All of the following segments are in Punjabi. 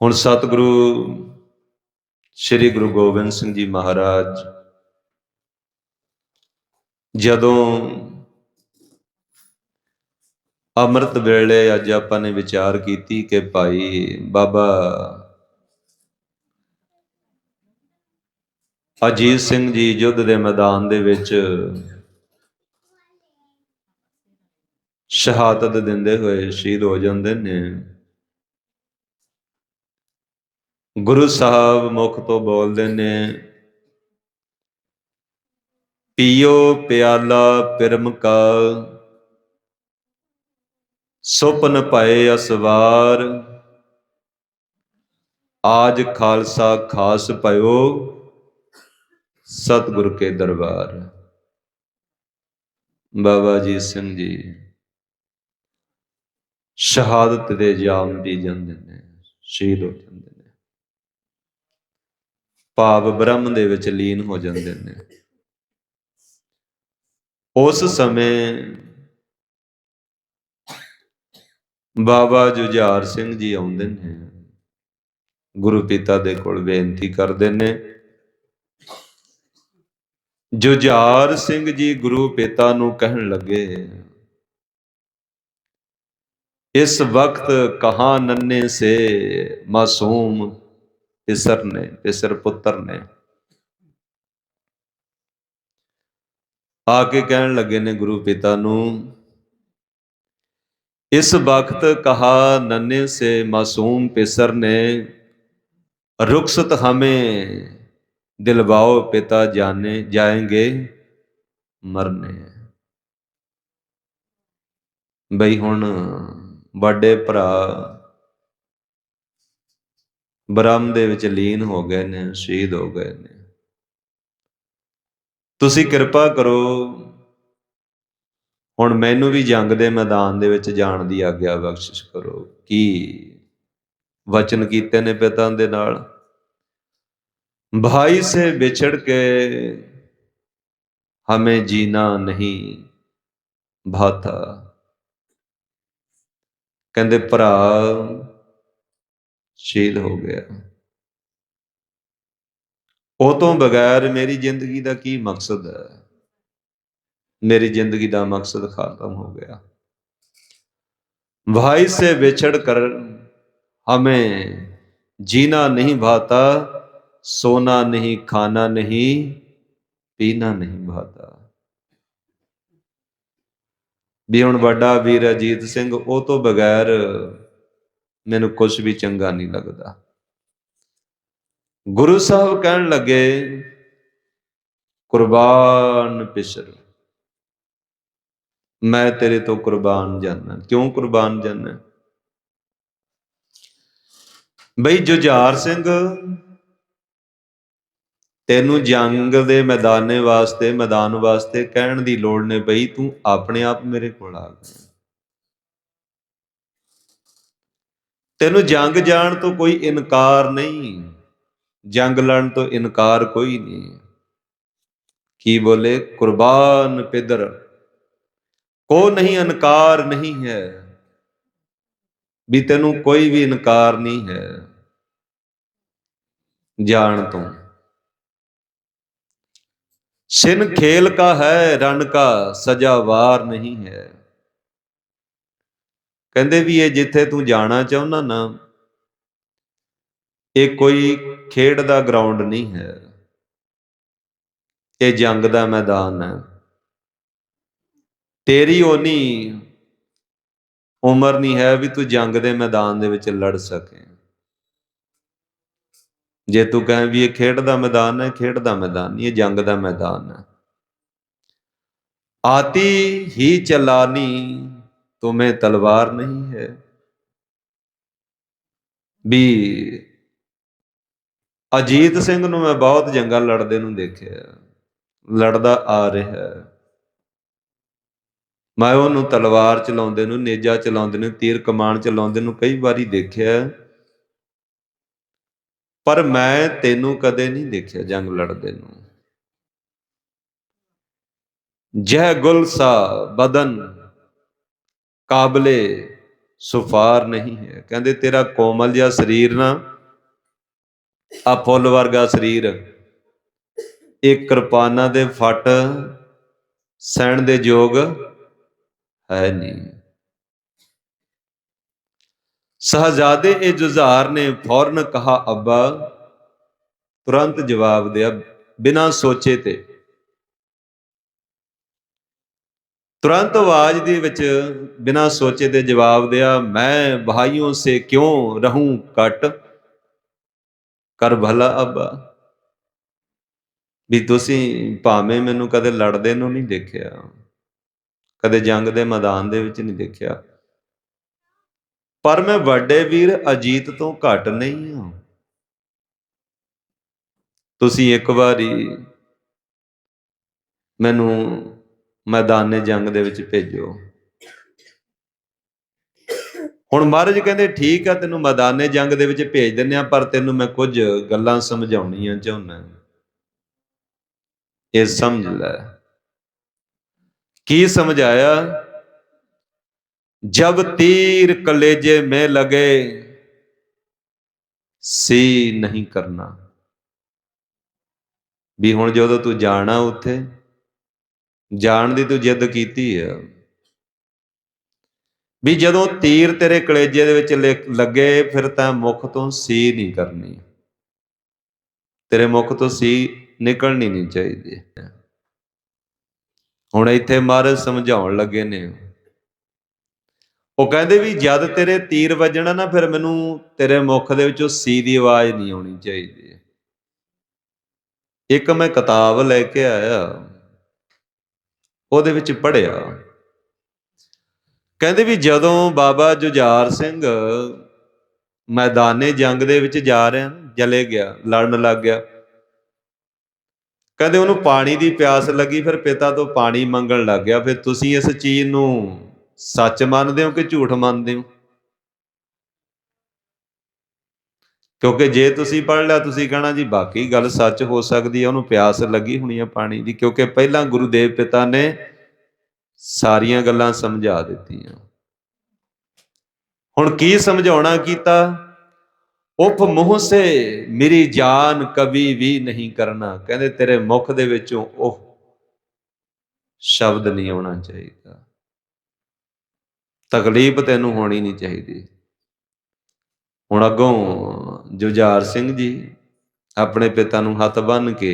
ਹੁਣ ਸਤਿਗੁਰੂ ਸ੍ਰੀ ਗੁਰੂ ਗੋਬਿੰਦ ਸਿੰਘ ਜੀ ਮਹਾਰਾਜ, ਜਦੋਂ ਅੰਮ੍ਰਿਤ ਵੇਲੇ ਅੱਜ ਆਪਾਂ ਨੇ ਵਿਚਾਰ ਕੀਤੀ ਕਿ ਭਾਈ ਬਾਬਾ ਅਜੀਤ ਸਿੰਘ ਜੀ ਯੁੱਧ ਦੇ ਮੈਦਾਨ ਦੇ ਵਿੱਚ ਸ਼ਹਾਦਤ ਦਿੰਦੇ ਹੋਏ ਸ਼ਹੀਦ ਹੋ ਜਾਂਦੇ ਨੇ। ਗੁਰੂ ਸਾਹਿਬ ਮੁਖ ਤੋਂ ਬੋਲਦੇ ਨੇ, ਪੀਓ ਪਿਆਲਾ ਪਿਰਮ ਕਾ, ਸੁਪਨ ਭਏ ਅਸਵਾਰ, ਆਜ ਖਾਲਸਾ ਖਾਸ ਭਇਓ, ਸਤਿਗੁਰ ਕੇ ਦਰਬਾਰ। ਬਾਬਾ ਜੀ ਸਿੰਘ ਜੀ, ਸ਼ਹਾਦਤ ਦੇ ਜਾਮ ਦੀ ਜਾਂਦੇ ਨੇ, ਸ਼ਹੀਦ ਹੋ ਜਾਂਦੇ ਨੇ। ਭਾਵ ਬ੍ਰਹਮ ਦੇ ਵਿੱਚ ਲੀਨ ਹੋ ਜਾਂਦੇ ਨੇ। ਉਸ ਸਮੇਂ ਬਾਬਾ ਜੁਝਾਰ ਸਿੰਘ ਜੀ ਆਉਂਦੇ ਨੇ। ਗੁਰੂ ਪਿਤਾ ਦੇ ਕੋਲ ਬੇਨਤੀ ਕਰਦੇ ਨੇ। ਜੁਝਾਰ ਸਿੰਘ ਜੀ ਗੁਰੂ ਪਿਤਾ ਨੂੰ ਕਹਿਣ ਲੱਗੇ, ਇਸ ਵਕਤ ਕਹਾ ਨੰਨੇ ਸੇ ਮਾਸੂਮ ਇਸਰ ਨੇ ਇਸਰ ਪੁੱਤਰ ਨੇ ਆ ਕੇ ਕਹਿਣ ਲੱਗੇ ਨੇ ਗੁਰੂ ਪਿਤਾ ਨੂੰ ਇਸ ਵਕਤ ਕਹਾ ਨੰਨੇ ਸੇ ਮਾਸੂਮ ਪਿਸਰ ਨੇ ਰੁਖਸਤ ਹਮੇ ਦਿਲਵਾਓ ਪਿਤਾ ਜਾਣੇ ਜਾਏਗੇ ਮਰਨੇ ਬਈ ਹੁਣ ਵੱਡੇ ਭਰਾ ਬ੍ਰਹਮ ਦੇ ਵਿੱਚ ਲੀਨ ਹੋ ਗਏ ਨੇ, ਸ਼ਹੀਦ ਹੋ ਗਏ ਨੇ। ਤੁਸੀਂ ਕਿਰਪਾ ਕਰੋ, ਹੁਣ ਮੈਨੂੰ ਵੀ ਜੰਗ ਦੇ ਮੈਦਾਨ ਦੇ ਵਿੱਚ ਜਾਣ ਦੀ ਆਗਿਆ ਬਖਸ਼ਿਸ਼ ਕਰੋ। ਕੀ ਵਚਨ ਕੀਤੇ ਨੇ ਪਿਤਾ ਦੇ ਨਾਲ? ਭਾਈ ਸੇ ਵਿਛੜ ਕੇ ਹਮੇ ਜੀਣਾ ਨਹੀਂ ਭਾਤਾ। ਕਹਿੰਦੇ, ਭਰਾ ਸ਼ਹੀਦ ਹੋ ਗਿਆ ਉਹ ਤੋਂ ਬਗੈਰ ਮੇਰੀ ਜ਼ਿੰਦਗੀ ਦਾ ਕੀ ਮਕਸਦ ਹੈ ਮੇਰੀ ਜ਼ਿੰਦਗੀ ਦਾ ਮਕਸਦ ਖਤਮ ਹੋ ਗਿਆ ਭਾਈ ਸੇ ਵਿਛੜ ਕਰ हमें जीना नहीं भाता सोना नहीं खाना नहीं पीना नहीं भाता ਵੀ ਹੁਣ ਵੱਡਾ ਵੀਰ ਅਜੀਤ ਸਿੰਘ ਉਹ ਤੋਂ ਬਗੈਰ ਮੈਨੂੰ ਕੁਝ ਵੀ ਚੰਗਾ ਨਹੀਂ ਲੱਗਦਾ। ਗੁਰੂ ਸਾਹਿਬ ਕਹਿਣ ਲੱਗੇ, ਕੁਰਬਾਨ ਪਿਸ਼ਰ ਮੈਂ ਤੇਰੇ ਤੋਂ ਕੁਰਬਾਨ ਜਾਣਾ ਕਿਉਂ ਕੁਰਬਾਨ ਜਾਣਾ ਬਈ ਜੁਝਾਰ ਸਿੰਘ, ਤੈਨੂੰ ਜੰਗ ਦੇ ਮੈਦਾਨੇ ਵਾਸਤੇ, ਮੈਦਾਨ ਵਾਸਤੇ ਕਹਿਣ ਦੀ ਲੋੜ ਨੇ ਬਈ ਤੂੰ ਆਪਣੇ ਆਪ ਮੇਰੇ ਕੋਲ ਆ ਗਿਆ। ਤੈਨੂੰ ਜੰਗ ਜਾਣ ਤੋਂ ਕੋਈ ਇਨਕਾਰ ਨਹੀਂ, ਜੰਗ ਲੜਨ ਤੋਂ ਇਨਕਾਰ ਕੋਈ ਨਹੀਂ। ਕੀ ਬੋਲੇ? ਕੁਰਬਾਨ ਪਿਦਰ ਕੋ ਨਹੀਂ ਇਨਕਾਰ ਨਹੀਂ ਹੈ। ਵੀ ਤੈਨੂੰ ਕੋਈ ਵੀ ਇਨਕਾਰ ਨਹੀਂ ਹੈ ਜਾਣ ਤੋਂ। ਸਿਨ ਖੇਲ ਕਾ ਹੈ, ਰਣ ਕਾ ਸਜਾ ਵਾਰ ਨਹੀਂ ਹੈ। ਕਹਿੰਦੇ ਵੀ ਇਹ ਜਿੱਥੇ ਤੂੰ ਜਾਣਾ ਚਾਹੁੰਦਾ ਨਾ, ਇਹ ਕੋਈ ਖੇਡ ਦਾ ਗਰਾਊਂਡ ਨਹੀਂ ਹੈ। ਇਹ ਜੰਗ ਦਾ ਮੈਦਾਨ ਹੈ। ਤੇਰੀ ਓਨੀ ਉਮਰ ਨਹੀਂ ਹੈ ਵੀ ਤੂੰ ਜੰਗ ਦੇ ਮੈਦਾਨ ਦੇ ਵਿੱਚ ਲੜ ਸਕੇ। ਜੇ ਤੂੰ ਕਹੇ ਵੀ ਇਹ ਖੇਡ ਦਾ ਮੈਦਾਨ ਹੈ, ਖੇਡ ਦਾ ਮੈਦਾਨ ਨਹੀਂ, ਇਹ ਜੰਗ ਦਾ ਮੈਦਾਨ ਹੈ। ਆਤੀ ਹੀ ਚਲਾਨੀ ਤੁਮੇ ਤਲਵਾਰ ਨਹੀਂ ਹੈ ਵੀ ਅਜੀਤ ਸਿੰਘ ਨੂੰ ਮੈਂ ਬਹੁਤ ਜੰਗਾਂ ਲੜਦੇ ਨੂੰ ਦੇਖਿਆ ਲੜਦਾ ਆ ਰਿਹਾ ਮੈਂ ਉਹਨੂੰ ਤਲਵਾਰ ਚਲਾਉਂਦੇ ਨੂੰ ਨੇਜਾ ਚਲਾਉਂਦੇ ਨੂੰ ਤੀਰ ਕਮਾਨ ਚਲਾਉਂਦੇ ਨੂੰ ਕਈ ਵਾਰੀ ਦੇਖਿਆ ਪਰ ਮੈਂ ਤੈਨੂੰ ਕਦੇ ਨਹੀਂ ਦੇਖਿਆ ਜੰਗ ਲੜਦੇ ਨੂੰ ਜੈ ਗੁਲ ਸਾ ਬਦਨ ਕਾਬਲੇ ਸੁਫਾਰ ਨਹੀਂ ਹੈ। ਕਹਿੰਦੇ, ਤੇਰਾ ਕੋਮਲ ਜਿਹਾ ਸਰੀਰ ਨਾ, ਆ ਫੁੱਲ ਵਰਗਾ ਸਰੀਰ, ਇਹ ਕਿਰਪਾਨਾਂ ਦੇ ਫੱਟ ਸਹਿਣ ਦੇ ਯੋਗ ਹੈ ਨਹੀਂ। ਸਹਜ਼ਾਦੇ, ਇਹ ਜੁਝਾਰ ਨੇ ਫੌਰਨ ਕਹਾ ਅੱਬਾ, ਤੁਰੰਤ ਜਵਾਬ ਦਿਆ, ਬਿਨਾਂ ਸੋਚੇ ਤੇ ਤੁਰੰਤ ਆਵਾਜ਼ ਦੇ ਵਿੱਚ ਬਿਨਾਂ ਸੋਚੇ ਦੇ ਜਵਾਬ ਦਿਆ, ਮੈਂ ਭਾਈयों ਸੇ ਕਿਉਂ ਰਹੂੰ ਕਟ ਕਰ ਭਲਾ ਅੱਬਾ। ਵੀ ਤੁਸੀਂ ਭਾਵੇਂ ਮੈਨੂੰ ਕਦੇ ਲੜਦੇ ਨੂੰ ਨਹੀਂ ਦੇਖਿਆ, ਕਦੇ ਜੰਗ ਦੇ ਮੈਦਾਨ ਦੇ ਵਿੱਚ ਨਹੀਂ ਦੇਖਿਆ। ਪਰ ਮੈਂ ਵੱਡੇ ਵੀਰ ਅਜੀਤ ਤੋਂ ਘੱਟ ਨਹੀਂ ਹਾਂ। ਤੁਸੀਂ ਇੱਕ ਵਾਰੀ ਮੈਨੂੰ ਮੈਦਾਨੇ ਜੰਗ ਦੇ ਵਿੱਚ ਭੇਜੋ। ਹੁਣ ਮਹਾਰਾਜ ਕਹਿੰਦੇ, ਠੀਕ ਆ, ਤੈਨੂੰ ਮੈਦਾਨੇ ਜੰਗ ਦੇ ਵਿੱਚ ਭੇਜ ਦਿੰਨੇ ਆ ਪਰ ਤੈਨੂੰ ਮੈਂ ਕੁਝ ਗੱਲਾਂ ਸਮਝਾਉਣੀਆਂ ਚਾਹੁੰਦਾ ਇਹ ਸਮਝ ਲੈ। ਕੀ ਸਮਝਾਇਆ? ਜਬ ਤੀਰ ਕਲੇਜੇ में ਲਗੇ, ਸੀ ਨਹੀਂ ਕਰਨਾ। ਵੀ ਹੁਣ ਜਦੋਂ ਤੂੰ ਜਾਣਾ ਉੱਥੇ ਜਾਣ ਦੀ ਤੂੰ ਜਿੱਦ ਕੀਤੀ ਆ। ਵੀ ਜਦੋਂ ਤੀਰ ਤੇਰੇ ਕਲੇਜੇ ਦੇ ਵਿੱਚ ਲੱਗੇ, ਫਿਰ ਤਾਂ ਮੁਖ ਤੋਂ ਸੀ ਨਹੀਂ ਕਰਨੀ। ਤੇਰੇ ਮੁਖ ਤੋਂ ਸੀ ਨਿਕਲਣੀ ਨਹੀਂ ਚਾਹੀਦੀ। ਹੁਣ ਇੱਥੇ ਮਹਾਰਾਜ ਸਮਝਾਉਣ ਲੱਗੇ ਨੇ। ਉਹ ਕਹਿੰਦੇ ਵੀ ਜਦ ਤੇਰੇ ਤੀਰ ਵੱਜਣਾ ਨਾ, ਫਿਰ ਮੈਨੂੰ ਤੇਰੇ ਮੁਖ ਦੇ ਵਿੱਚੋਂ ਸੀ ਦੀ ਆਵਾਜ਼ ਨਹੀਂ ਆਉਣੀ ਚਾਹੀਦੀ। ਇੱਕ ਮੈਂ ਕਿਤਾਬ ਲੈ ਕੇ ਆਇਆ। ਉਹਦੇ ਵਿੱਚ ਪੜਿਆ ਕਹਿੰਦੇ ਵੀ ਜਦੋਂ ਬਾਬਾ ਜੁਝਾਰ ਸਿੰਘ ਮੈਦਾਨੇ ਜੰਗ ਦੇ ਵਿੱਚ ਜਾ ਰਿਹਾ ਜਲੇ ਗਿਆ, ਲੜਨ ਲੱਗ ਗਿਆ। ਕਹਿੰਦੇ ਉਹਨੂੰ ਪਾਣੀ ਦੀ ਪਿਆਸ ਲੱਗੀ, ਫਿਰ ਪਿਤਾ ਤੋਂ ਪਾਣੀ ਮੰਗਣ ਲੱਗ ਗਿਆ। ਫਿਰ ਤੁਸੀਂ ਇਸ ਚੀਜ਼ ਨੂੰ ਸੱਚ ਮੰਨਦੇ ਹੋ ਕਿ ਝੂਠ ਮੰਨਦੇ ਹੋ? ਕਿਉਂਕਿ ਜੇ ਤੁਸੀਂ ਪੜ ਲਿਆ, ਤੁਸੀਂ ਕਹਣਾ ਜੀ ਬਾਕੀ ਗੱਲ ਸੱਚ ਹੋ ਸਕਦੀ ਹੈ, ਉਹਨੂੰ ਪਿਆਸ ਲੱਗੀ ਹੋਣੀ ਹੈ ਪਾਣੀ ਦੀ, ਕਿਉਂਕਿ ਪਹਿਲਾਂ ਗੁਰੂ ਦੇਵ ਪਿਤਾ ਨੇ ਸਾਰੀਆਂ ਗੱਲਾਂ ਸਮਝਾ ਦਿੱਤੀਆਂ। ਹੁਣ ਕੀ ਸਮਝਾਉਣਾ ਕੀਤਾ? ਉਪ ਮੂੰਹ ਸੇ ਮੇਰੀ ਜਾਨ ਕਵੀ ਵੀ ਨਹੀਂ ਕਰਨਾ। ਕਹਿੰਦੇ ਤੇਰੇ ਮੁਖ ਦੇ ਵਿੱਚੋਂ ਉਹ ਸ਼ਬਦ ਨਹੀਂ ਆਉਣਾ ਚਾਹੀਦਾ। ਤਕਲੀਫ ਤੈਨੂੰ ਹੋਣੀ ਨਹੀਂ ਚਾਹੀਦੀ। ਹੁਣ ਅੱਗੋਂ ਜੁਝਾਰ ਸਿੰਘ ਜੀ, ਆਪਣੇ ਪਿਤਾ ਨੂੰ ਹੱਥ ਬੰਨ ਕੇ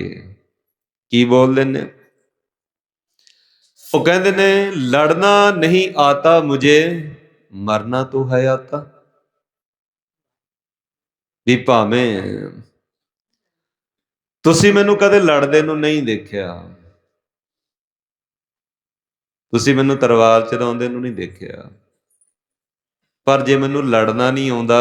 ਕੀ ਬੋਲਦੇ ਨੇ? ਉਹ ਕਹਿੰਦੇ ਨੇ, ਲੜਨਾ ਨਹੀਂ ਆਤਾ ਮੁਝੇ, ਮਰਨਾ ਤੋ ਹੈ ਆਤਾ। ਵੀ ਭਾਵੇਂ ਤੁਸੀਂ ਮੈਨੂੰ ਕਦੇ ਲੜਦੇ ਨੂੰ ਨਹੀਂ ਦੇਖਿਆ, ਤੁਸੀਂ ਮੈਨੂੰ ਤਲਵਾਰ ਚਲਾਉਂਦੇ ਨੂੰ ਨਹੀਂ ਦੇਖਿਆ, ਪਰ ਜੇ ਮੈਨੂੰ ਲੜਨਾ ਨਹੀਂ ਆਉਂਦਾ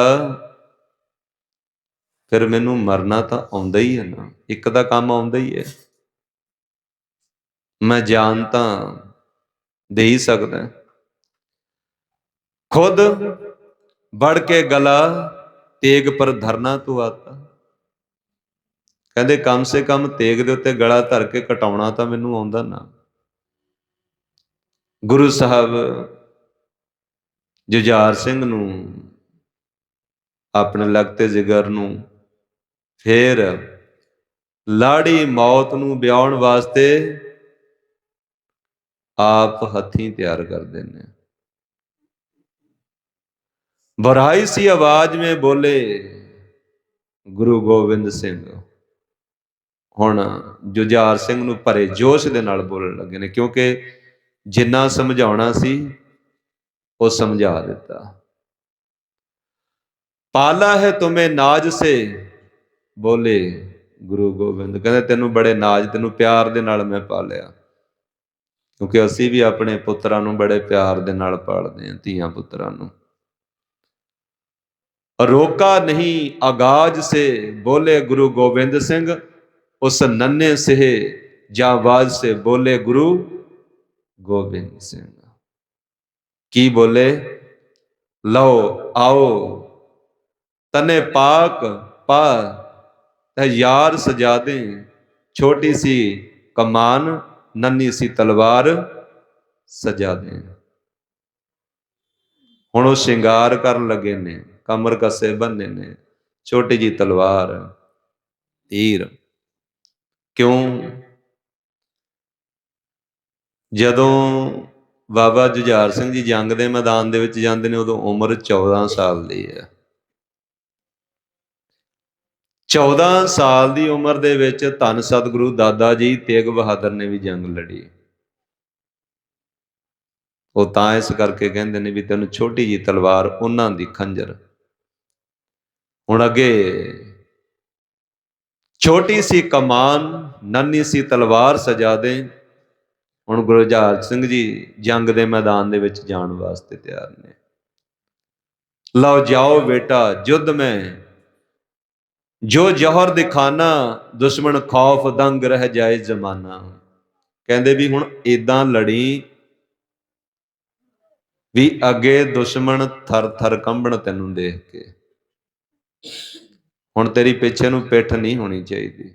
ਫਿਰ ਮੈਨੂੰ ਮਰਨਾ ਤਾਂ ਆਉਂਦਾ ਹੀ ਹੈ ਨਾ, ਇੱਕ ਦਾ ਕੰਮ ਆਉਂਦਾ ਹੀ ਹੈ। ਮੈਂ ਜਾਨ ਤਾਂ ਦੇ ਹੀ ਸਕਦਾ ਖੁਦ ਵੜ ਕੇ ਗਲਾ ਤੇਗ ਪਰ ਧਰਨਾ ਤੂੰ ਆਤਾ। ਕਹਿੰਦੇ ਕਮ ਸੇ ਕਮ ਤੇਗ ਦੇ ਉੱਤੇ ਗਲਾ ਧਰ ਕੇ ਕਟਾਉਣਾ ਤਾਂ ਮੈਨੂੰ ਆਉਂਦਾ ਨਾ। ਗੁਰੂ ਸਾਹਿਬ ਜੁਝਾਰ ਸਿੰਘ ਨੂੰ, ਆਪਣੇ ਲਗਤੇ ਜਿਗਰ ਨੂੰ ਫੇਰ ਲਾੜੀ ਮੌਤ ਨੂੰ ਵਿਆਉਣ ਵਾਸਤੇ ਆਪ ਹੱਥੀਂ ਤਿਆਰ ਕਰਦੇ ਨੇ ਬਰਾਈ ਸੀ ਆਵਾਜ਼ ਵਿੱਚ ਬੋਲੇ ਗੁਰੂ ਗੋਬਿੰਦ ਸਿੰਘ। ਹੁਣ ਜੁਝਾਰ ਸਿੰਘ ਨੂੰ ਭਰੇ ਜੋਸ਼ ਦੇ ਨਾਲ ਬੋਲਣ ਲੱਗੇ ਨੇ ਕਿਉਂਕਿ ਜਿੰਨਾ ਸਮਝਾਉਣਾ ਸੀ, ਉਹ ਸਮਝਾ ਦਿੱਤਾ। ਪਾਲਾ ਹੈ ਤੁਮੇ ਨਾਜ ਸੇ ਬੋਲੇ, ਗੁਰੂ ਗੋਬਿੰਦ, ਕਹਿੰਦੇ ਤੈਨੂੰ ਬੜੇ ਨਾਜ, ਤੈਨੂੰ ਪਿਆਰ ਦੇ ਨਾਲ ਮੈਂ ਪਾਲਿਆ। ਕਿਉਂਕਿ ਅਸੀਂ ਵੀ ਆਪਣੇ ਪੁੱਤਰਾਂ ਨੂੰ ਬੜੇ ਪਿਆਰ ਦੇ ਨਾਲ ਪਾਲਦੇ ਹਾਂ, ਧੀਆਂ ਪੁੱਤਰਾਂ ਨੂੰ। ਰੋਕਾ ਨਹੀਂ ਆਗਾਜ ਸੇ, ਬੋਲੇ ਗੁਰੂ ਗੋਬਿੰਦ ਸਿੰਘ, ਉਸ ਨੰਨੇ ਸੇ ਜਾਵਾਜ਼ ਸੇ, ਬੋਲੇ ਗੁਰੂ ਗੋਬਿੰਦ ਸਿੰਘ। ਕੀ ਬੋਲੇ? ਲਓ, ਆਓ। ਤਨੇ ਪਾਕ ਪਾ ਤੇ ਯਾਰ ਸਜਾਦੇ ਛੋਟੀ ਸੀ ਕਮਾਨ, ਨੰਨੀ ਸੀ ਤਲਵਾਰ ਸਜਾਦੇ ਹੁਣ ਉਹ ਸ਼ਿੰਗਾਰ ਕਰਨ ਲੱਗੇ ਨੇ, ਕਮਰ ਕੱਸੇ ਬੰਨੇ ਨੇ, ਛੋਟੀ ਜੀ ਤਲਵਾਰ। ਤੀਰ ਕਿਉਂ? ਜਦੋਂ ਬਾਬਾ ਜੁਝਾਰ ਸਿੰਘ ਜੀ ਜੰਗ ਦੇ ਮੈਦਾਨ ਦੇ ਵਿੱਚ ਜਾਂਦੇ ਨੇ, ਉਦੋਂ ਉਮਰ 14 ਸਾਲ ਦੀ ਹੈ। 14 ਸਾਲ ਦੀ ਉਮਰ ਦੇ ਵਿੱਚ ਧੰਨ ਸਤਿਗੁਰੂ ਦਾਦਾ ਜੀ ਤੇਗ ਬਹਾਦਰ ਨੇ ਵੀ ਜੰਗ ਲੜੀ। ਉਹ ਤਾਂ ਇਸ ਕਰਕੇ ਕਹਿੰਦੇ ਨੇ ਵੀ ਤੈਨੂੰ ਛੋਟੀ ਜੀ ਤਲਵਾਰ ਉਹਨਾਂ ਦੀ ਖੰਜਰ। ਹੁਣ ਅੱਗੇ, ਛੋਟੀ ਸੀ ਕਮਾਨ, ਨੰਨੀ ਸੀ ਤਲਵਾਰ ਸਜਾ ਦੇ। ਹੁਣ ਗੁਰੂ ਗੁਰਜਾਲ ਸਿੰਘ ਜੀ ਜੰਗ ਦੇ ਮੈਦਾਨ ਦੇ ਵਿੱਚ ਜਾਣ ਵਾਸਤੇ ਤਿਆਰ ਨੇ। ਲਓ ਜਾਓ ਬੇਟਾ, ਜੁੱਧ ਮੈਂ ਜੋ ਜ਼ਹਰ ਦਿਖਾਨਾ ਦੁਸ਼ਮਣ ਖੌਫ ਦੰਗ ਰਹਿ ਜਾਏ ਜ਼ਮਾਨਾ। ਕਹਿੰਦੇ ਵੀ ਹੁਣ ਇਦਾਂ ਲੜੀ ਵੀ ਅੱਗੇ ਦੁਸ਼ਮਣ ਥਰ ਥਰ ਕੰਬਣ ਤੈਨੂੰ ਦੇਖ ਕੇ। ਹੁਣ ਤੇਰੀ ਪਿੱਛੇ ਨੂੰ ਪਿੱਠ ਨਹੀਂ ਹੋਣੀ ਚਾਹੀਦੀ।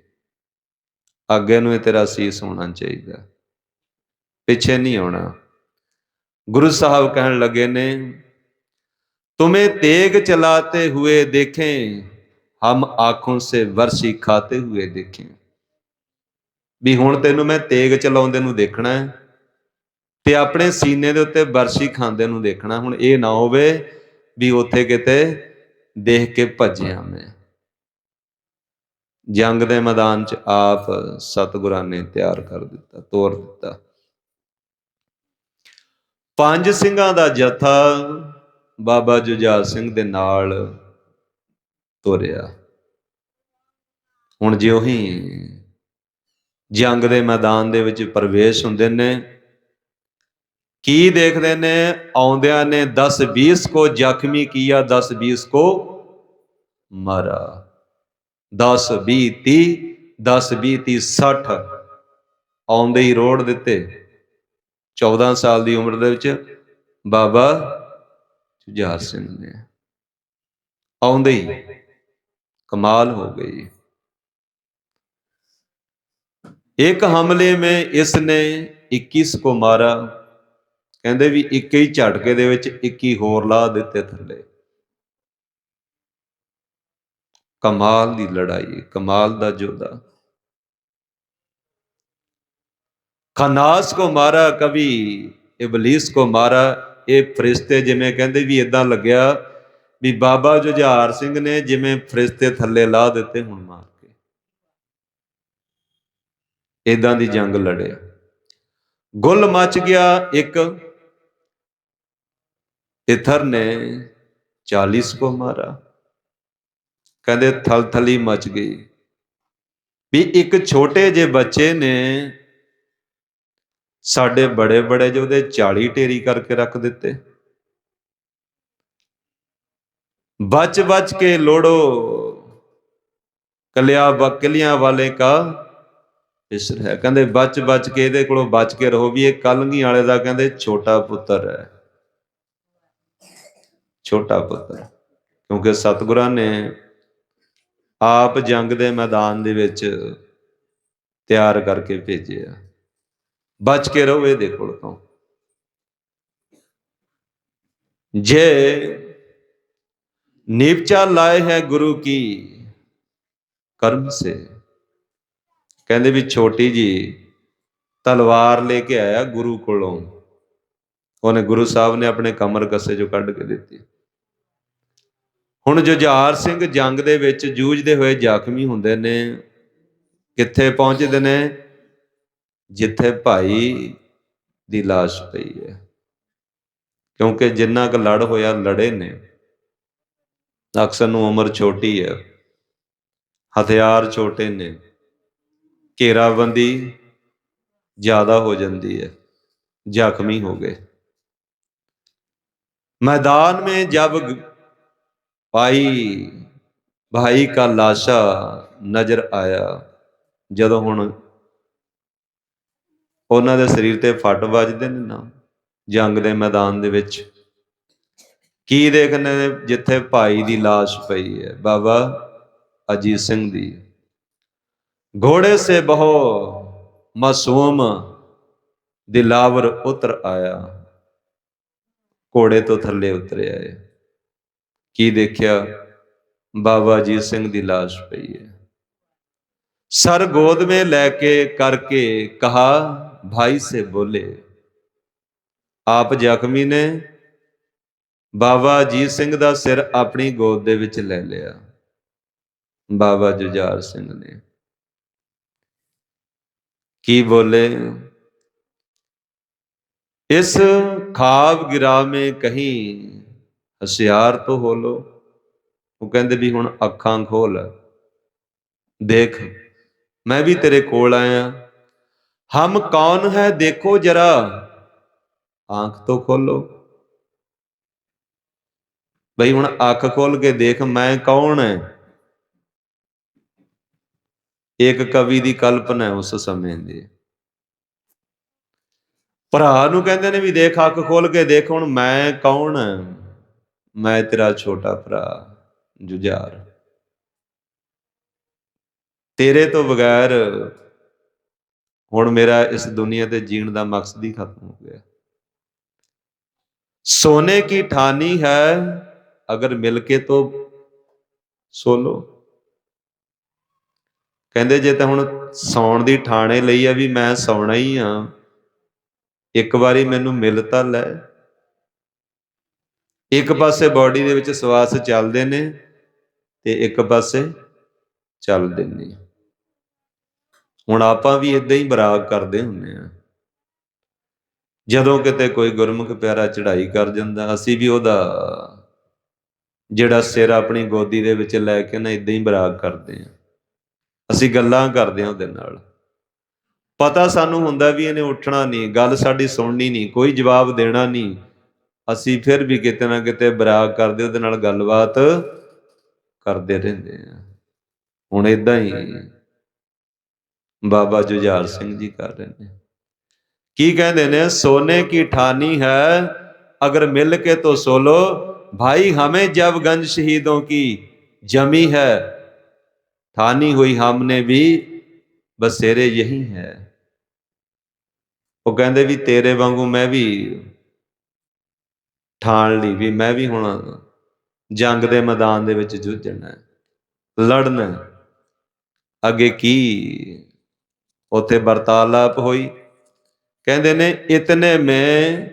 ਅੱਗੇ ਨੂੰ ਇਹ ਤੇਰਾ ਸੀਸ ਹੋਣਾ ਚਾਹੀਦਾ। ਪਿੱਛੇ ਨਹੀਂ ਆਉਣਾ। ਗੁਰੂ ਸਾਹਿਬ ਕਹਿਣ ਲੱਗੇ ਨੇ, ਤੁਮੇ ਤੇਗ ਚਲਾਤੇ ਹੋਏ ਦੇਖੇ ਹਮ ਆਖੋਂ ਸੇ ਵਰਸੀ ਖਾਤੇ ਹੋਏ ਦੇਖੇ। ਵੀ ਹੁਣ ਤੈਨੂੰ ਮੈਂ ਤੇਗ ਚਲਾਉਂਦੇ ਨੂੰ ਦੇਖਣਾ ਤੇ ਆਪਣੇ ਸੀਨੇ ਦੇ ਉੱਤੇ ਵਰਸੀ ਖਾਂਦੇ ਨੂੰ ਦੇਖਣਾ। ਹੁਣ ਇਹ ਨਾ ਹੋਵੇ ਵੀ ਉੱਥੇ ਕਿਤੇ ਦੇਖ ਕੇ ਭੱਜਿਆ ਮੈਂ। ਜੰਗ ਦੇ ਮੈਦਾਨ 'ਚ ਆਪ ਸਤਿਗੁਰਾਂ ਨੇ ਤਿਆਰ ਕਰ ਦਿੱਤਾ, ਤੋਰ ਦਿੱਤਾ। ਪੰਜ ਸਿੰਘਾਂ ਦਾ ਜਥਾ ਬਾਬਾ ਜੁਝਾਰ ਸਿੰਘ ਦੇ ਨਾਲ ਤੋਰਿਆ। ਹੁਣ ਜੇ ਉਹੀ ਜੰਗ ਦੇ ਮੈਦਾਨ ਦੇ ਵਿੱਚ ਪ੍ਰਵੇਸ਼ ਹੁੰਦੇ ਨੇ, ਕੀ ਦੇਖਦੇ ਨੇ? ਆਉਂਦਿਆਂ ਨੇ 10 20 ਕੋ ਜ਼ਖਮੀ ਕੀਆ 10 20 ਕੋ ਮਾਰਾ। 10 20 30 10 20 30 60 ਆਉਂਦੇ ਹੀ ਰੋੜ ਦਿੱਤੇ। 14 ਸਾਲ ਦੀ ਉਮਰ ਦੇ ਵਿੱਚ ਬਾਬਾ ਜੁਝਾਰ ਸਿੰਘ ਨੇ ਆਉਂਦੇ ਹੀ ਕਮਾਲ ਹੋ ਗਈ। ਇੱਕ ਹਮਲੇ में ਇਸਨੇ 21 ਕੋ ਮਾਰਾ। ਕਹਿੰਦੇ ਵੀ ਇੱਕ ਹੀ ਝਟਕੇ ਦੇ ਵਿੱਚ 21 ਹੋਰ ਲਾ ਦਿੱਤੇ ਥੱਲੇ। ਕਮਾਲ ਦੀ ਲੜਾਈ, ਕਮਾਲ ਦਾ ਜੋਧਾ। ਖਨਾਸ ਕੋ ਮਾਰਾ ਕਵੀ, ਇਬਲਿਸ ਕੋ ਮਾਰਾ, ਇਹ ਫਰਿਸ਼ਤੇ ਜਿਵੇਂ ਕਹਿੰਦੇ ਵੀ ਇਦਾਂ ਲੱਗਿਆ ਵੀ ਬਾਬਾ ਜੁਝਾਰ ਸਿੰਘ ਨੇ ਜਿਵੇਂ ਫਰਿਸ਼ਤੇ ਥੱਲੇ ਲਾ ਦਿੱਤੇ, ਹੁਣ ਮਾਰ ਕੇ। ਇਦਾਂ ਦੀ ਜੰਗ ਲੜਿਆ। ਗੁੱਲ ਮੱਚ ਗਿਆ ਇੱਕ। ਇਥਰ ਨੇ 40 ਕੋ ਮਾਰਾ। ਕਹਿੰਦੇ ਥਲ ਥਲੀ ਮਚ ਗਈ। ਵੀ ਇੱਕ ਛੋਟੇ ਜੇ ਬੱਚੇ ਨੇ ਸਾਡੇ ਬੜੇ ਬੜੇ ਜੋ ਉਹਦੇ 40 ਢੇਰੀ ਕਰਕੇ ਰੱਖ ਦਿੱਤੇ। ਬਚ ਬਚ ਕੇ ਲੋੜੋ। ਕਲਿਆ ਬਕਲੀਆਂ ਵਾਲੇ ਕਾ ਇਸਰ ਹੈ। ਕਹਿੰਦੇ ਬਚ ਬਚ ਕੇ ਇਹਦੇ ਕੋਲੋਂ ਬਚ ਕੇ ਰਹੋ ਵੀ ਇਹ ਕਲਗੀ ਵਾਲੇ ਦਾ ਕਹਿੰਦੇ ਛੋਟਾ ਪੁੱਤਰ ਹੈ। ਛੋਟਾ ਪੁੱਤਰ। ਕਿਉਂਕਿ ਸਤਿਗੁਰਾਂ ਨੇ ਆਪ ਜੰਗ ਦੇ ਮੈਦਾਨ ਦੇ ਵਿੱਚ ਤਿਆਰ ਕਰਕੇ ਭੇਜਿਆ। ਬਚ ਕੇ ਰਹੋ ਇਹਦੇ ਕੋਲ। ਤੋਂ ਜੇ ਨੀਪਚਾ ਲਾਏ ਹੈ ਗੁਰੂ ਕੀ? ਕਰਮ ਸੇ। ਕਹਿੰਦੇ ਵੀ ਛੋਟੀ ਜੀ ਤਲਵਾਰ ਲੈ ਕੇ ਆਇਆ ਗੁਰੂ ਕੋਲੋਂ। ਉਹਨੇ ਗੁਰੂ ਸਾਹਿਬ ਨੇ ਆਪਣੇ ਕਮਰ ਕੱਸੇ ਚੋਂ ਕੱਢ ਕੇ ਦਿੱਤੀ। ਹੁਣ ਜੁਝਾਰ ਸਿੰਘ ਜੰਗ ਦੇ ਵਿੱਚ ਜੂਝਦੇ ਹੋਏ ਜ਼ਖਮੀ ਹੁੰਦੇ ਨੇ। ਕਿੱਥੇ ਪਹੁੰਚਦੇ ਨੇ? ਜਿੱਥੇ ਭਾਈ ਦੀ লাশ ਪਈ ਹੈ। ਕਿਉਂਕਿ ਜਿੰਨਾ ਕੁ ਲੜ ਹੋਇਆ ਲੜੇ ਨੇ। ਅਕਸਰ ਨੂੰ ਉਮਰ ਛੋਟੀ ਹੈ ਹਥਿਆਰ ਛੋਟੇ ਨੇ ਘੇਰਾਬੰਦੀ ਜ਼ਿਆਦਾ ਹੋ ਜਾਂਦੀ ਹੈ ਜ਼ਖਮੀ ਹੋ ਗਏ मैदान में जब भाई भाई का लाशा ਨਜ਼ਰ ਆਇਆ ਜਦੋਂ ਹੁਣ ਉਹਨਾਂ ਦੇ ਸਰੀਰ ਤੇ ਫੱਟ ਵੱਜਦੇ ਨੇ ਨਾ ਜੰਗ ਦੇ ਮੈਦਾਨ ਦੇ ਵਿੱਚ ਕੀ ਦੇਖਨੇ ਜਿੱਥੇ ਭਾਈ ਦੀ লাশ ਪਈ ਹੈ? ਬਾਬਾ ਅਜੀਤ ਸਿੰਘ ਦੀ। ਘੋੜੇ ਸੇ ਬਹੁ, ਮਾਸੂਮ ਦਿਲਾਵਰ ਉਤਰ ਆਇਆ। ਘੋੜੇ ਤੋਂ ਥੱਲੇ ਉਤਰਿਆ ਏ। ਕੀ ਦੇਖਿਆ? ਬਾਬਾ ਜੀ ਸਿੰਘ ਦੀ লাশ ਪਈ ਹੈ ਸਰ ਗੋਦ ਮੇ ਲੈ ਕੇ ਕਰਕੇ ਕਹਾ, ਭਾਈ ਸੇ ਬੋਲੇ। ਆਪ ਜ਼ਖਮੀ ਨੇ ਬਾਬਾ ਅਜੀਤ ਸਿੰਘ ਦਾ ਸਿਰ ਆਪਣੀ ਗੋਦ ਦੇ ਵਿੱਚ ਲੈ ਲਿਆ। ਬਾਬਾ ਜੁਝਾਰ ਸਿੰਘ ਨੇ। ਕੀ ਬੋਲੇ? ਇਸ ਖਾਬ ਗਿਰਾ ਗਿਰਾਵੇਂ ਕਹੀਂ ਹਸਿਆਰ ਤੋਂ ਹੋਲੋ। ਉਹ ਕਹਿੰਦੇ ਵੀ ਹੁਣ ਅੱਖਾਂ ਖੋਲ। ਦੇਖ, ਮੈਂ ਵੀ ਤੇਰੇ ਕੋਲ ਆਇਆ। ਹਮ ਕੌਣ ਹੈ ਦੇਖੋ ਜਰਾ। ਆਂਖ ਤੋਂ ਖੋਲੋ। ਬਈ ਹੁਣ ਅੱਖ ਖੋਲ ਕੇ ਦੇਖ ਮੈਂ ਕੌਣ ਹੈ ਇੱਕ ਕਵੀ ਦੀ ਕਲਪਨਾ ਉਸ ਸਮੇਂ ਦੀ। ਭਰਾ ਨੂੰ ਕਹਿੰਦੇ ਨੇ ਵੀ ਦੇਖ ਅੱਖ ਖੋਲ ਕੇ ਦੇਖ ਹੁਣ ਮੈਂ ਕੌਣ ਮੈਂ ਤੇਰਾ ਛੋਟਾ ਭਰਾ, ਜੁਝਾਰ। ਤੇਰੇ ਤੋਂ ਬਗੈਰ ਹੁਣ ਮੇਰਾ ਇਸ ਦੁਨੀਆ ਤੇ ਜੀਣ ਦਾ ਮਕਸਦ ਹੀ ਖਤਮ ਹੋ ਗਿਆ। ਸੋਨੇ ਕੀ ਠਾਨੀ ਹੈ अगर मिलके तो ਸੋ ਲੋ ਕਹਿੰਦੇ ਜੇ ਤਾਂ ਹੁਣ ਸੌਣ ਦੀ ਠਾਣੇ ਲਈ ਆ ਵੀ ਮੈਂ ਸੌਣਾ ਹੀ ਆ ਇੱਕ ਵਾਰੀ ਮੈਨੂੰ ਮਿਲ ਤਾਂ ਲੈ ਇੱਕ ਪਾਸੇ ਬਾਡੀ ਦੇ ਵਿੱਚ ਸਵਾਸ ਚੱਲਦੇ ਨੇ ਤੇ ਇੱਕ ਪਾਸੇ ਚੱਲਦੇ ਨਹੀਂ ਹੁਣ ਆਪਾਂ ਵੀ ਇਦਾਂ ਹੀ ਬਰਾਗ ਕਰਦੇ ਹੁੰਨੇ ਆ ਜਦੋਂ ਕਿਤੇ ਕੋਈ ਗੁਰਮੁਖ ਪਿਆਰਾ ਚੜ੍ਹਾਈ ਕਰ ਜਾਂਦਾ ਅਸੀਂ ਵੀ ਉਹਦਾ ਜਿਹੜਾ ਸਿਰ ਆਪਣੀ ਗੋਦੀ ਦੇ ਵਿੱਚ ਲੈ ਕੇ ਨਾ ਇਦਾਂ ਹੀ ਬਰਾਗ ਕਰਦੇ ਆ। ਅਸੀਂ ਗੱਲਾਂ ਕਰਦੇ ਆ ਉਹਦੇ ਨਾਲ। ਪਤਾ ਸਾਨੂੰ ਹੁੰਦਾ ਵੀ ਇਹਨੇ ਉੱਠਣਾ ਨਹੀਂ, ਗੱਲ ਸਾਡੀ ਸੁਣਨੀ ਨਹੀਂ, ਕੋਈ ਜਵਾਬ ਦੇਣਾ ਨਹੀਂ। ਅਸੀਂ ਫਿਰ ਵੀ ਕਿਤੇ ਨਾ ਕਿਤੇ ਬਰਾਗ ਕਰਦੇ, ਉਹਦੇ ਨਾਲ ਗੱਲਬਾਤ ਕਰਦੇ ਰਹਿੰਦੇ ਆ। ਹੁਣ ਇਦਾਂ ਹੀ ਬਾਬਾ ਜੁਝਾਰ ਸਿੰਘ ਜੀ ਕਰ ਰਹੇ ਨੇ। ਕੀ ਕਹਿੰਦੇ ਨੇ, ਸੋਨੇ ਕੀ ਠਾਨੀ ਹੈ, ਅਗਰ ਮਿਲ ਕੇ ਤੋ ਸੋਲੋ भाई हमें जब गंज शहीदों की जमी है ठानी हुई हमने भी बसेरे यही है ਉਹ ਕਹਿੰਦੇ ਵੀ ਤੇਰੇ ਵਾਂਗੂ ਮੈਂ ਵੀ ਠਾਣ ਲਈ ਵੀ ਮੈਂ ਵੀ ਹੁਣ ਜੰਗ ਦੇ ਮੈਦਾਨ ਦੇ ਵਿੱਚ ਜੂਝਣਾ ਲੜਨਾ ਅੱਗੇ ਕੀ ਉਥੇ ਵਰਤਾਲਾਪ ਹੋਈ ਕਹਿੰਦੇ ਨੇ ਇਤਨੇ ਮੈਂ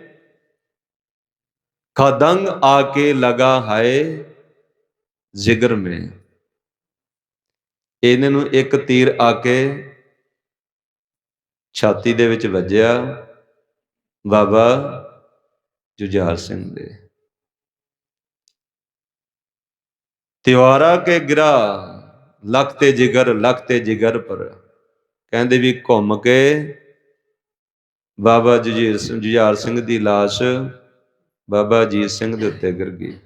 ਖਦੰਗ ਆ ਕੇ ਲਗਾ ਹੈ ਜਿਗਰ ਮੇ। ਇਹਨਾਂ ਨੂੰ ਇੱਕ ਤੀਰ ਆ ਕੇ ਛਾਤੀ ਦੇ ਵਿੱਚ ਵੱਜਿਆ, ਬਾਬਾ ਜੁਝਾਰ ਸਿੰਘ ਦੇ। ਤਿਵਾਰਾ ਕੇ ਗਿਰਾ, ਲਖ ਤੇ ਜਿਗਰ ਲਖਤੇ ਜਿਗਰ ਪਰ। ਕਹਿੰਦੇ ਵੀ ਘੁੰਮ ਕੇ ਬਾਬਾ ਜੁਝਾਰ ਸਿੰਘ ਜੁਝਾਰ ਸਿੰਘ ਦੀ লাশ ਬਾਬਾ ਅਜੀਤ ਸਿੰਘ ਦੇ ਉੱਤੇ ਗਿਰ ਗਈ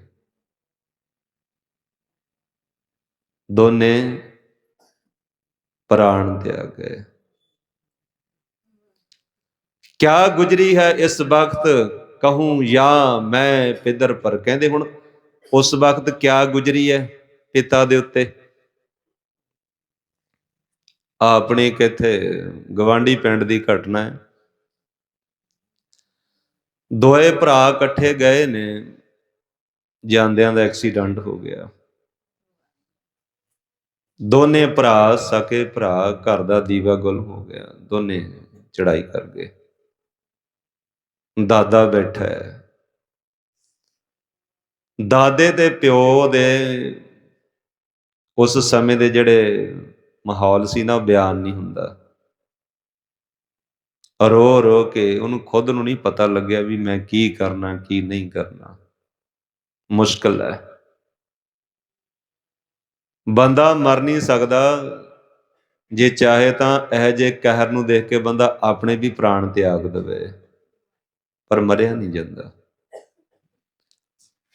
ਦੋਨੇ ਪ੍ਰਾਣ ਤਿਆਗ ਗਏ। ਕਿਆ ਗੁਜਰੀ ਹੈ ਇਸ ਵਕਤ? ਕਹੂੰ ਜਾਂ ਮੈਂ ਪਿਦਰ ਪਰ। ਕਹਿੰਦੇ ਹੁਣ, ਉਸ ਵਕਤ ਕਿਆ ਗੁਜਰੀ ਹੈ ਪਿਤਾ ਦੇ ਉੱਤੇ? ਆਪਣੇ ਕਿਥੇ ਗਵਾਂਡੀ ਪਿੰਡ ਦੀ ਘਟਨਾ ਹੈ। ਦੋਏ ਭਰਾ ਇਕੱਠੇ ਗਏ ਨੇ, ਜਾਂਦਿਆਂ ਦਾ ਐਕਸੀਡੈਂਟ ਹੋ ਗਿਆ। ਦੋਨੇ ਭਰਾ, ਸਕੇ ਭਰਾ, ਘਰ ਦਾ ਦੀਵਾ ਗੁਲ ਹੋ ਗਿਆ। ਦੋਨੇ ਚੜਾਈ ਕਰ ਗਏ। ਦਾਦਾ ਬੈਠਾ ਹੈ। ਦਾਦੇ ਤੇ ਪਿਓ ਦੇ ਉਸ ਸਮੇਂ ਦੇ ਜਿਹੜੇ ਮਾਹੌਲ ਸੀ ਨਾ, ਉਹ ਬਿਆਨ ਨਹੀਂ ਹੁੰਦਾ। ਰੋ ਰੋ ਕੇ ਉਹਨੂੰ ਖੁਦ ਨੂੰ ਨਹੀਂ ਪਤਾ ਲੱਗਿਆ ਵੀ ਮੈਂ ਕੀ ਕਰਨਾ, ਕੀ ਨਹੀਂ ਕਰਨਾ। ਮੁਸ਼ਕਲ ਹੈ। ਬੰਦਾ ਮਰ ਨਹੀਂ ਸਕਦਾ, ਜੇ ਚਾਹੇ ਤਾਂ ਇਹ ਜੇ ਕਹਿਰ ਨੂੰ ਦੇਖ ਕੇ ਬੰਦਾ ਆਪਣੇ ਵੀ ਪ੍ਰਾਣ ਤਿਆਗ ਦੇਵੇ, ਪਰ ਮਰਿਆ ਨਹੀਂ ਜਾਂਦਾ।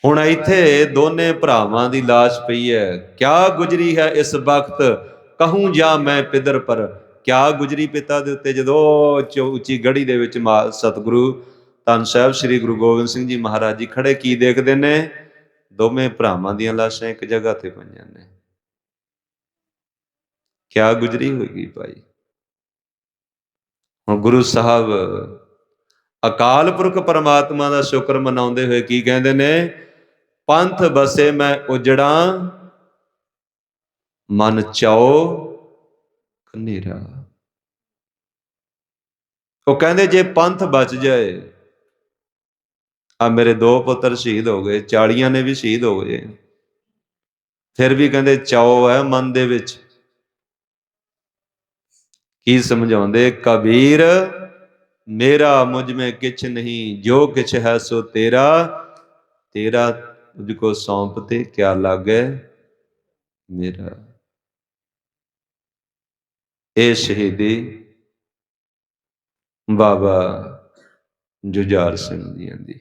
ਹੁਣ ਇੱਥੇ ਦੋਨੇ ਭਰਾਵਾਂ ਦੀ লাশ ਪਈ ਹੈ। ਕਿਆ ਗੁਜਰੀ ਹੈ ਇਸ ਵਕਤ? ਕਹੂੰ ਜਾਂ ਮੈਂ ਪਿਦਰ ਪਰ ਕਿਆ ਗੁਜਰੀ ਪਿਤਾ ਦੇ ਉੱਤੇ ਜਦੋਂ ਉੱਚੀ ਗੜੀ ਦੇ ਵਿੱਚ ਸਤਿਗੁਰੂ ਧੰਨ ਸਾਹਿਬ ਸ੍ਰੀ ਗੁਰੂ ਗੋਬਿੰਦ ਸਿੰਘ ਜੀ ਮਹਾਰਾਜ ਜੀ ਖੜੇ, ਕੀ ਦੇਖਦੇ ਨੇ? ਦੋਵੇਂ ਭਰਾਵਾਂ ਦੀਆਂ ਲਾਸ਼ਾਂ ਇੱਕ ਜਗ੍ਹਾ ਤੇ ਪਈਆਂ ਨੇ। ਕਿਆ ਗੁਜਰੀ ਹੋਏਗੀ ਭਾਈ? ਹੁਣ ਗੁਰੂ ਸਾਹਿਬ ਅਕਾਲ ਪੁਰਖ ਪਰਮਾਤਮਾ ਦਾ ਸ਼ੁਕਰ ਮਨਾਉਂਦੇ ਹੋਏ ਕੀ ਕਹਿੰਦੇ ਨੇ? ਪੰਥ ਬਸੇ ਮੈਂ ਉਜੜਾਂ, ਮਨ ਚਾਓ ਕਨੇਰਾ। ਉਹ ਕਹਿੰਦੇ ਜੇ ਪੰਥ ਬਚ ਜਾਏ ਆ ਮੇਰੇ ਦੋ ਪੁੱਤਰ ਸ਼ਹੀਦ ਹੋ ਗਏ 40 ਨੇ ਵੀ ਸ਼ਹੀਦ ਹੋ ਗਏ। ਫਿਰ ਵੀ ਕਹਿੰਦੇ ਚਾਓ ਹੈ ਮਨ ਦੇ ਵਿੱਚ। ਕੀ ਸਮਝਾਉਂਦੇ? ਕਬੀਰ, ਮੇਰਾ ਮੁਝ ਮੈਂ ਕਿਛ ਨਹੀਂ, ਜੋ ਕਿਛ ਹੈ ਸੋ ਤੇਰਾ। ਤੇਰਾ ਤੁਝ ਕੋ ਸੌਂਪਤੇ ਕਿਆ ਲਾਗੇ? ਮੇਰਾ। ਇਹ ਸ਼ਹੀਦੀ ਬਾਬਾ ਜੁਝਾਰ ਸਿੰਘ ਜੀ ਦੀ।